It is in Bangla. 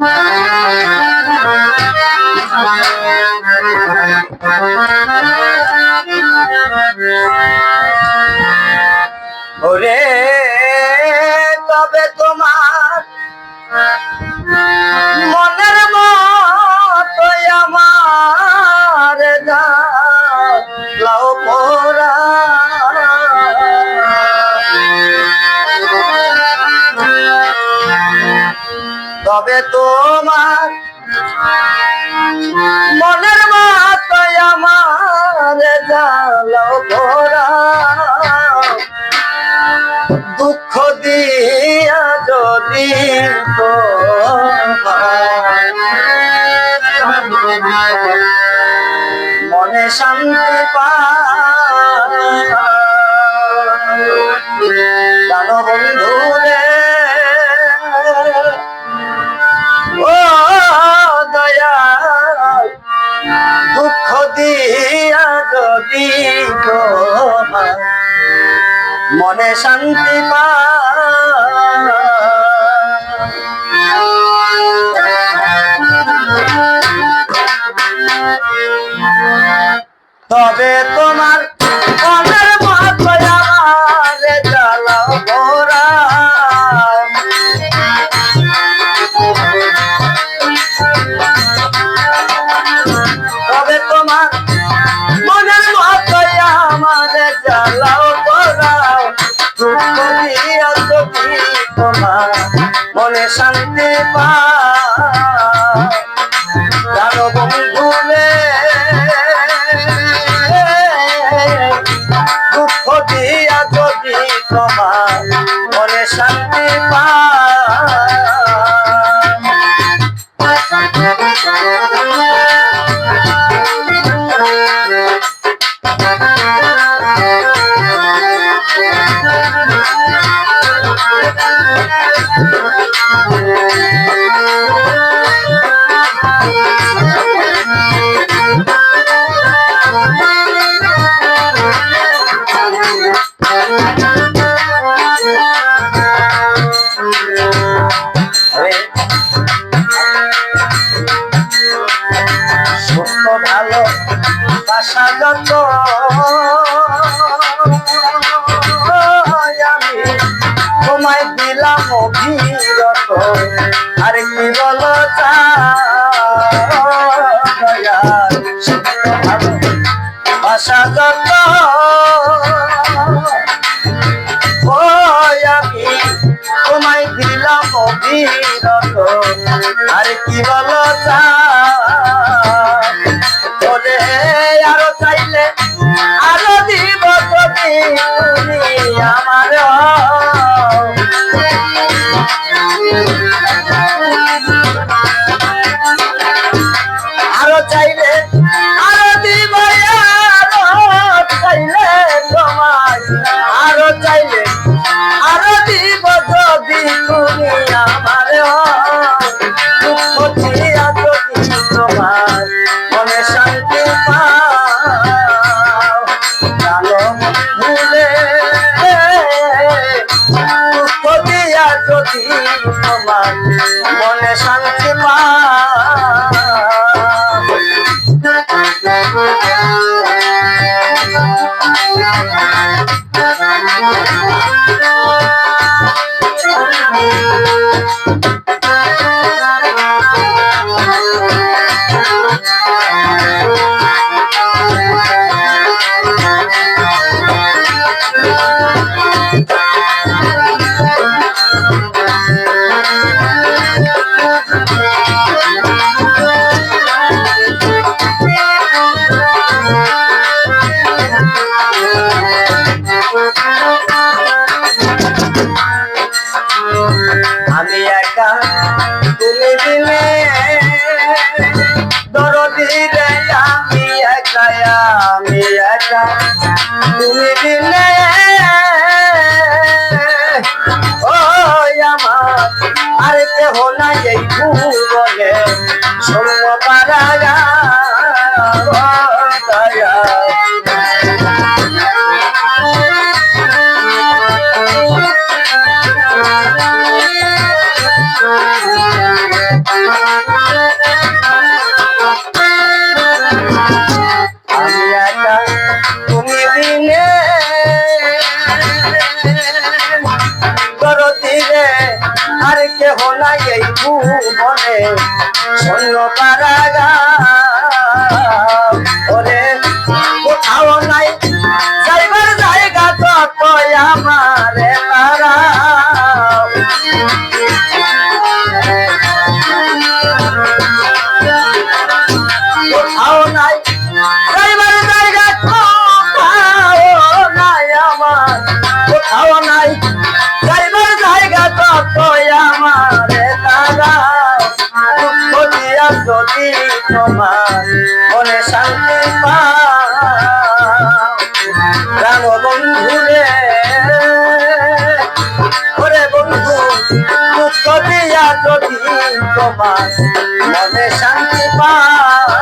Bye. তবে তোমার মনের মতো আমার লাও ভরা। দুঃখ দিয়া যদি মনে শান্তি তবে তোমার জ্বালাও গোরা তবে তোমার তোমার মনে শান্তি পা বন্ধু দুঃখ দিয়া যদি তোমার আমি তোমায় দিলাম অভিরত। আর কি বলো বাসা যত আমি তোমায় দিলাম অভিরত আর কি বলো চলে আমার দিয়া যদি তোমার মনে শান্তি আমি তুমি দিলে ও আমার আর কেহ নাই এই ভুবনে। শূন্য পারা দয়া আমি আর কেহ নাই এই ভুবনে। শূন্য কারাগা তোমার মনে শান্তি পাও বন্ধু রে ওরে বন্ধু, দুঃখ দিয়া যদি তোমার মনে শান্তি পাও